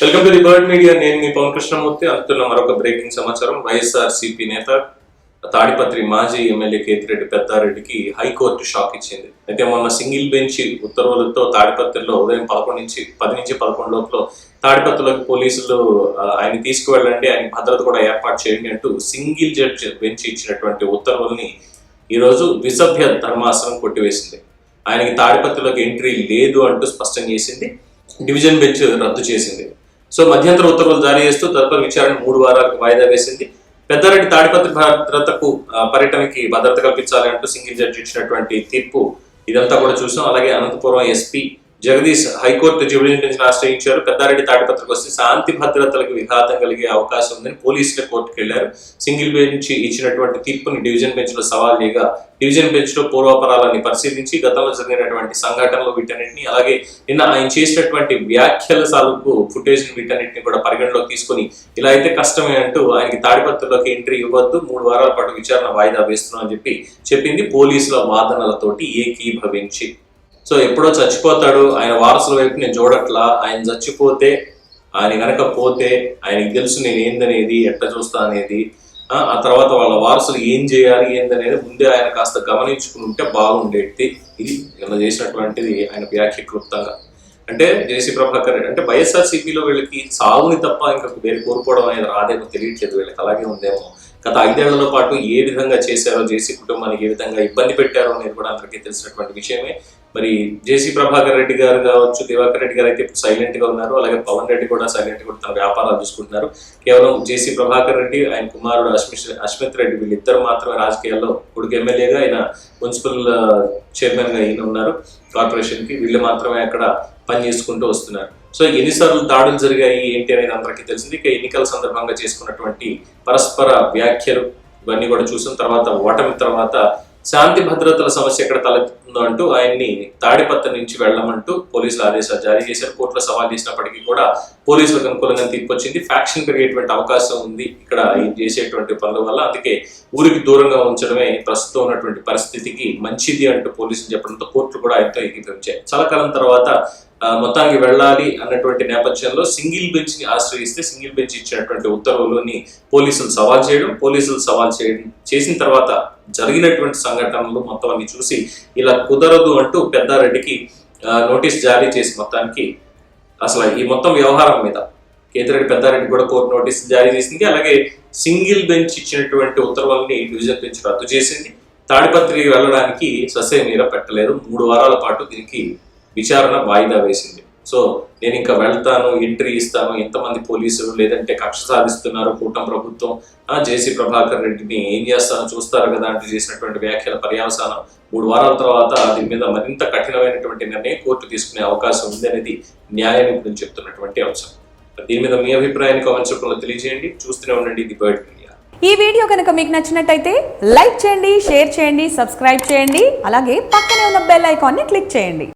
Welcome to the bird media. నేను మీ పవన్ కృష్ణమూర్తి. అందుతున్న మరొక బ్రేకింగ్ సమాచారం. వైఎస్ఆర్ సిపి నేత తాడిపత్రి మాజీ ఎమ్మెల్యే కేతిరెడ్డి పెద్దారెడ్డికి హైకోర్టు షాక్ ఇచ్చింది. అయితే మొన్న సింగిల్ బెంచ్ ఉత్తర్వులతో తాడిపత్రిలో ఉదయం పదకొండు నుంచి పది నుంచి పదకొండు లోపల తాడిపత్రిలోకి పోలీసులు ఆయన తీసుకువెళ్ళండి ఆయన భద్రత కూడా ఏర్పాటు చేయండి అంటూ సింగిల్ జడ్జ్ బెంచ్ ఇచ్చినటువంటి ఉత్తర్వుల్ని ఈరోజు విసభ్య ధర్మాసనం కొట్టివేసింది. ఆయనకి తాడిపత్రిలోకి ఎంట్రీ లేదు అంటూ స్పష్టం చేసింది. డివిజన్ బెంచ్ రద్దు చేసింది. సో మధ్యంతర ఉత్తర్వులు జారీ చేస్తూ తదుపరి విచారణ మూడు వారాలకు వాయిదా వేసింది. పెద్దారెడ్డి తాడిపత్రి భద్రతకు పర్యటనకి భద్రత కల్పించాలి అంటూ సింగిల్ జడ్జి ఇచ్చినటువంటి తీర్పు ఇదంతా కూడా చూసాం. అలాగే Anantapuram SP Jagadish high court division bench ఆశ్రయించారు పెద్దారెడ్డి తాడిపత్రికి వస్తే శాంతి భద్రతలకు విఘాతం కలిగే అవకాశం ఉందని పోలీసులు కోర్టుకు వెళ్ళారు సింగిల్ బెంచ్ ఇచ్చినటువంటి తీర్పుని డివిజన్ బెంచ్లో సవాల్ చేయగా డివిజన్ బెంచ్లో పూర్వాపరాలని పరిశీలించి గతంలో జరిగినటువంటి సంఘటనలు వీటన్నిటిని అలాగే నిన్న ఆయన చేసినటువంటి వ్యాఖ్యల సాలుకు ఫుటేజ్ వీటన్నిటిని కూడా పరిగణలోకి తీసుకొని ఇలా అయితే కష్టమే అంటూ ఆయనకి తాడిపత్రలోకి ఎంట్రీ ఇవ్వద్దు మూడు వారాల పాటు విచారణ వాయిదా వేస్తున్నామని చెప్పి చెప్పింది పోలీసుల వాదనలతోటి ఏకీభవించి సో ఎప్పుడో చచ్చిపోతాడు. ఆయన వారసుల వైపు నేను చూడట్లా. ఆయన చచ్చిపోతే ఆయన కనుక పోతే ఆయనకి తెలుసు నేను ఏందనేది ఎట్లా చూస్తా అనేది. ఆ తర్వాత వాళ్ళ వారసులు ఏం చేయాలి ఏందనేది ముందే ఆయన కాస్త గమనించుకుని ఉంటే బాగుండేది. ఇది ఇలా చేసినటువంటిది ఆయన వ్యాఖ్య క్లుప్తంగా అంటే జేసీ ప్రభాకర్ రెడ్డి అంటే వైఎస్ఆర్సీపీలో వీళ్ళకి సాగుని తప్ప ఇంకా వేరే కోరుకోవడం అనేది రాదేమో తెలియట్లేదు. వీళ్ళకి అలాగే ఉందేమో. గత ఐదేళ్ళలో పాటు ఏ విధంగా చేశారో జేసీ కుటుంబానికి ఏ విధంగా ఇబ్బంది పెట్టారో అనేది కూడా అందరికీ తెలిసినటువంటి విషయమే. మరి జేసీ ప్రభాకర్ రెడ్డి గారు కావచ్చు దివాకర్ రెడ్డి గారు అయితే ఇప్పుడు సైలెంట్గా ఉన్నారు. అలాగే పవన్ రెడ్డి కూడా సైలెంట్గా తన వ్యాపారాలు చూసుకుంటున్నారు. కేవలం జేసీ ప్రభాకర్ రెడ్డి ఆయన కుమారుడు అశ్మిత్ అశ్మిత్ రెడ్డి వీళ్ళిద్దరు మాత్రమే రాజకీయాల్లో కొడుకు ఎమ్మెల్యేగా ఆయన మున్సిపల్ చైర్మన్గా ఈయన ఉన్నారు. కార్పొరేషన్కి వీళ్ళు మాత్రమే అక్కడ పని చేసుకుంటూ వస్తున్నారు. సో ఎన్నిసార్లు దాడులు జరిగాయి ఏంటి అనేది అందరికీ తెలిసింది. ఇక ఎన్నికల సందర్భంగా చేసుకున్నటువంటి పరస్పర వ్యాఖ్యలు ఇవన్నీ కూడా చూసిన తర్వాత ఓటమి తర్వాత శాంతి భద్రతల సమస్య ఎక్కడ తలెత్తుందో అంటూ ఆయన్ని తాడిపత్త నుంచి వెళ్ళమంటూ పోలీసులు ఆదేశాలు జారీ చేశారు. కోర్టులో సవాల్ చేసినప్పటికీ కూడా పోలీసులకు అనుకూలంగా తీర్పు వచ్చింది. ఫ్యాక్షన్ పెరిగేటువంటి అవకాశం ఉంది ఇక్కడ చేసేటువంటి పనుల వల్ల. అందుకే ఊరికి దూరంగా ఉంచడమే ప్రస్తుతం ఉన్నటువంటి పరిస్థితికి మంచిది అంటూ పోలీసులు చెప్పడంతో కోర్టులు కూడా ఆయనతో ఏకీకరించాయి చాలా కాలం తర్వాత మొత్తానికి వెళ్ళాలి అన్నటువంటి నేపథ్యంలో సింగిల్ బెంచ్ని ఆశ్రయిస్తే సింగిల్ బెంచ్ ఇచ్చినటువంటి ఉత్తర్వులని పోలీసులు సవాల్ చేయడం పోలీసులు సవాల్ చేయడం చేసిన తర్వాత జరిగినటువంటి సంఘటనలు మొత్తం అన్ని చూసి ఇలా కుదరదు అంటూ పెద్దారెడ్డికి నోటీస్ జారీ చేసి మొత్తానికి అసలు ఈ మొత్తం వ్యవహారం మీద కేతిరెడ్డి పెద్దారెడ్డి కూడా కోర్టు నోటీస్ జారీ చేసింది. అలాగే సింగిల్ బెంచ్ ఇచ్చినటువంటి ఉత్తర్వుల్ని డివిజన్ బెంచ్ రద్దు చేసింది. తాడిపత్రి వెళ్ళడానికి ససే మీర పెట్టలేదు. మూడు వారాల పాటు దీనికి విచారణ వాయిదా వేసింది. సో నేను ఇంకా వెళ్తాను ఎంట్రీ ఇస్తాను ఎంతమంది పోలీసులు లేదంటే కక్ష సాధిస్తున్నారు కూటమి ప్రభుత్వం జేసీ ప్రభాకర్ రెడ్డిని ఏం చేస్తానో చూస్తారు కదా అంటూ చేసినటువంటి వ్యాఖ్యల పర్యవసానం మూడు వారాల తర్వాత దీని మీద మరింత కఠినమైనటువంటి నిర్ణయం కోర్టు తీసుకునే అవకాశం ఉంది అనేది న్యాయ నిపుణులు చెప్తున్నటువంటి అంశం. దీని మీద మీ అభిప్రాయాన్ని కామెంట్స్ రూపంలో తెలియజేయండి. చూస్తూనే ఉండండి ది బర్డ్ మీడియా. ఈ వీడియో కనుక మీకు నచ్చినట్టయితే లైక్ చేయండి షేర్ చేయండి సబ్స్క్రైబ్ చేయండి అలాగే పక్కనే ఉన్న బెల్ ఐకాన్ని క్లిక్ చేయండి.